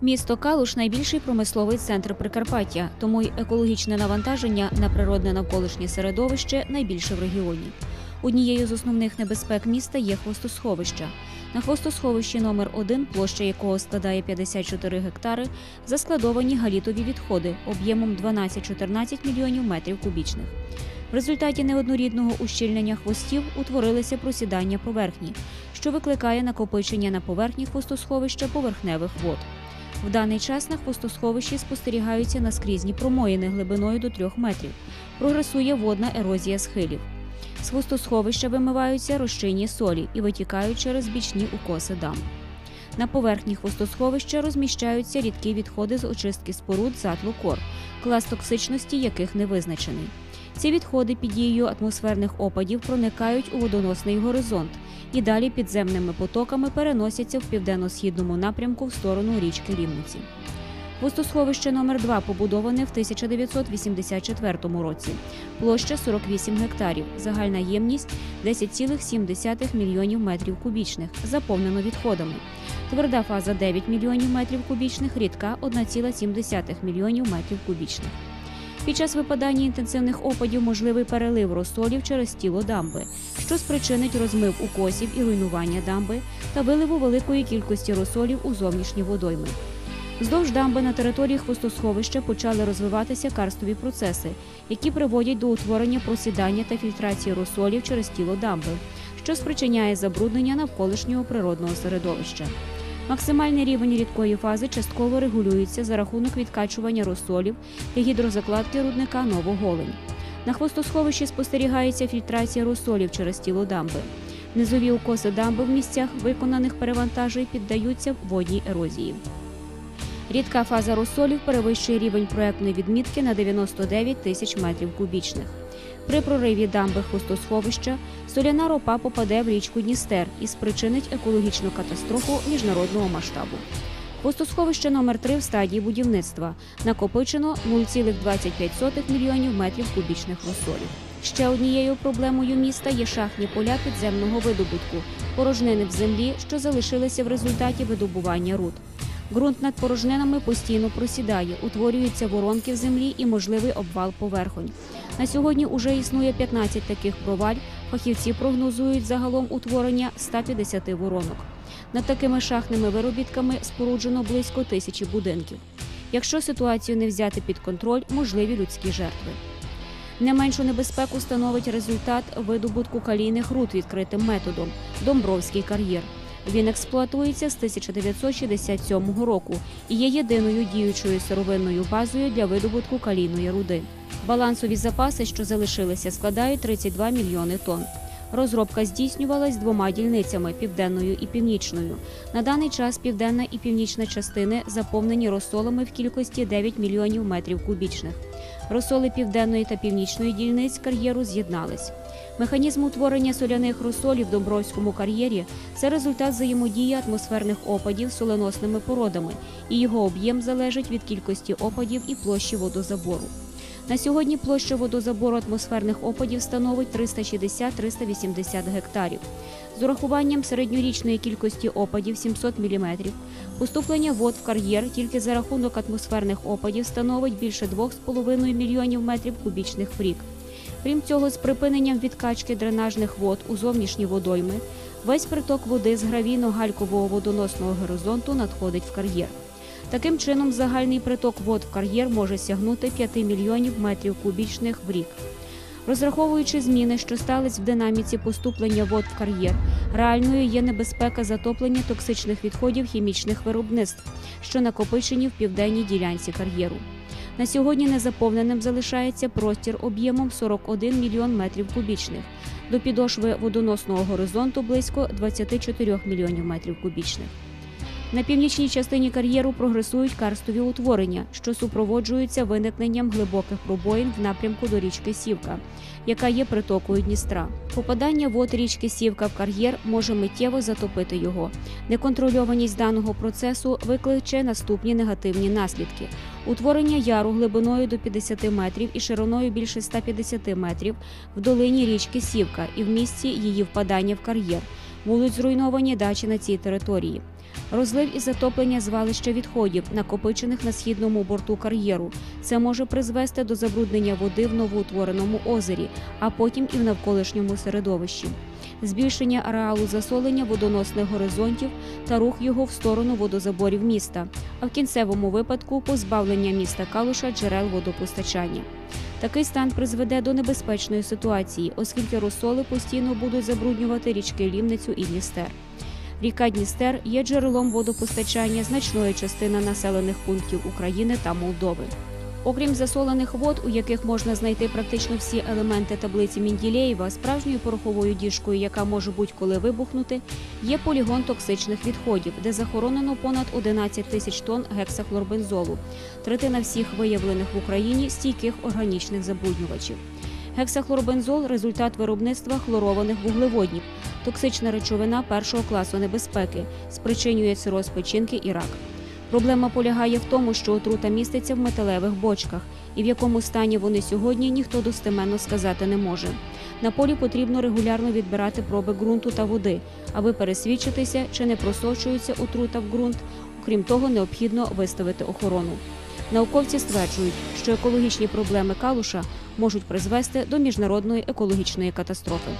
Місто Калуш найбільший промисловий центр Прикарпаття, тому й екологічне навантаження на природне навколишнє середовище найбільше в регіоні. Однією з основних небезпек міста є хвостосховища. На хвостосховищі номер 1 площа якого складає 54 гектари, заскладовані галітові відходи об'ємом 12-14 мільйонів метрів кубічних. В результаті неоднорідного ущільнення хвостів утворилися просідання поверхні, що викликає накопичення на поверхні хвостосховища поверхневих вод. В даний час на хвостосховищі спостерігаються наскрізні промоїни глибиною до 3 метрів. Прогресує водна ерозія схилів. З хвостосховища вимиваються розчинні солі і витікають через бічні укоси дам. На поверхні хвостосховища розміщаються рідкі відходи з очистки споруд затлу-кор, клас токсичності яких не визначений. Ці відходи під дією атмосферних опадів проникають у водоносний горизонт і далі підземними потоками переносяться в південно-східному напрямку в сторону річки Рівниці. Хвостосховище номер 2 побудоване в 1984 році. Площа 48 гектарів, загальна ємність 10,7 мільйонів метрів кубічних, заповнено відходами. Тверда фаза 9 мільйонів метрів кубічних, рідка 1,7 мільйонів метрів кубічних. Під час випадання інтенсивних опадів можливий перелив розсолів через тіло дамби, що спричинить розмив укосів і руйнування дамби та виливу великої кількості розсолів у зовнішні водойми. Вздовж дамби на території хвостосховища почали розвиватися карстові процеси, які приводять до утворення просідання та фільтрації розсолів через тіло дамби, що спричиняє забруднення навколишнього природного середовища. Максимальний рівень рідкої фази частково регулюється за рахунок відкачування розсолів та гідрозакладки рудника Новоголень. На хвостосховищі спостерігається фільтрація розсолів через тіло дамби. Низові укоси дамби в місцях виконаних перевантажень піддаються водній ерозії. Рідка фаза розсолів перевищує рівень проектної відмітки на 99 тисяч метрів кубічних. При прориві дамби хвостосховища соляна ропа попаде в річку Дністер і спричинить екологічну катастрофу міжнародного масштабу. Хвостосховище номер 3 в стадії будівництва накопичено 0,25 мільйонів метрів кубічних розсолів. Ще однією проблемою міста є шахтні поля підземного видобутку, порожнини в землі, що залишилися в результаті видобування руд. Ґрунт над порожнинами постійно просідає, утворюються воронки в землі і можливий обвал поверхонь. На сьогодні уже існує 15 таких проваль. Фахівці прогнозують загалом утворення 150 воронок. Над такими шахтними виробітками споруджено близько тисячі будинків. Якщо ситуацію не взяти під контроль, можливі людські жертви. Не меншу небезпеку становить результат видобутку калійних руд відкритим методом Домбровський кар'єр. Він експлуатується з 1967 року і є єдиною діючою сировинною базою для видобутку калійної руди. Балансові запаси, що залишилися, складають 32 мільйони тонн. Розробка здійснювалась двома дільницями південною і північною. На даний час південна і північна частини заповнені розсолами в кількості 9 мільйонів метрів кубічних. Розсоли південної та північної дільниць кар'єру з'єднались. Механізм утворення соляних розсолів в Домбровському кар'єрі це результат взаємодії атмосферних опадів з соленосними породами, і його об'єм залежить від кількості опадів і площі водозабору. На сьогодні площа водозабору атмосферних опадів становить 360-380 гектарів. З урахуванням середньорічної кількості опадів 700 мм, поступлення вод в кар'єр тільки за рахунок атмосферних опадів становить більше 2,5 мільйонів метрів кубічних в рік. Крім цього, з припиненням відкачки дренажних вод у зовнішні водойми, весь приток води з гравійно-галькового водоносного горизонту надходить в кар'єр. Таким чином, загальний приток вод в кар'єр може сягнути 5 мільйонів метрів кубічних в рік. Розраховуючи зміни, що стались в динаміці поступлення вод в кар'єр, реальною є небезпека затоплення токсичних відходів хімічних виробництв, що накопичені в південній ділянці кар'єру. На сьогодні незаповненим залишається простір об'ємом 41 мільйон метрів кубічних, до підошви водоносного горизонту близько 24 мільйонів метрів кубічних. На північній частині кар'єру прогресують карстові утворення, що супроводжуються виникненням глибоких пробоїн в напрямку до річки Сівка, яка є притокою Дністра. Попадання вод річки Сівка в кар'єр може миттєво затопити його. Неконтрольованість даного процесу викличе наступні негативні наслідки: утворення яру глибиною до 50 метрів і шириною більше 150 метрів в долині річки Сівка і в місці її впадання в кар'єр. Будуть зруйновані дачі на цій території. Розлив і затоплення звалища відходів, накопичених на східному борту кар'єру. Це може призвести до забруднення води в новоутвореному озері, а потім і в навколишньому середовищі. Збільшення ареалу засолення водоносних горизонтів та рух його в сторону водозаборів міста, а в кінцевому випадку позбавлення міста Калуша джерел водопостачання. Такий стан призведе до небезпечної ситуації, оскільки розсоли постійно будуть забруднювати річки Лівницю і Дністер. Ріка Дністер є джерелом водопостачання значної частини населених пунктів України та Молдови. Окрім засолених вод, у яких можна знайти практично всі елементи таблиці Мінділеєва, справжньою пороховою діжкою, яка може будь-коли вибухнути, є полігон токсичних відходів, де захоронено понад 11 тисяч тонн гексахлорбензолу, третина всіх виявлених в Україні стійких органічних забруднювачів. Гексахлорбензол результат виробництва хлорованих вуглеводнів, токсична речовина першого класу небезпеки, спричинює цироз печінки і рак. Проблема полягає в тому, що отрута міститься в металевих бочках, і в якому стані вони сьогодні ніхто достеменно сказати не може. На полі потрібно регулярно відбирати проби ґрунту та води, аби пересвідчитися, чи не просочується отрута в ґрунт. Окрім того, необхідно виставити охорону. Науковці стверджують, що екологічні проблеми калуша можуть призвести до міжнародної екологічної катастрофи.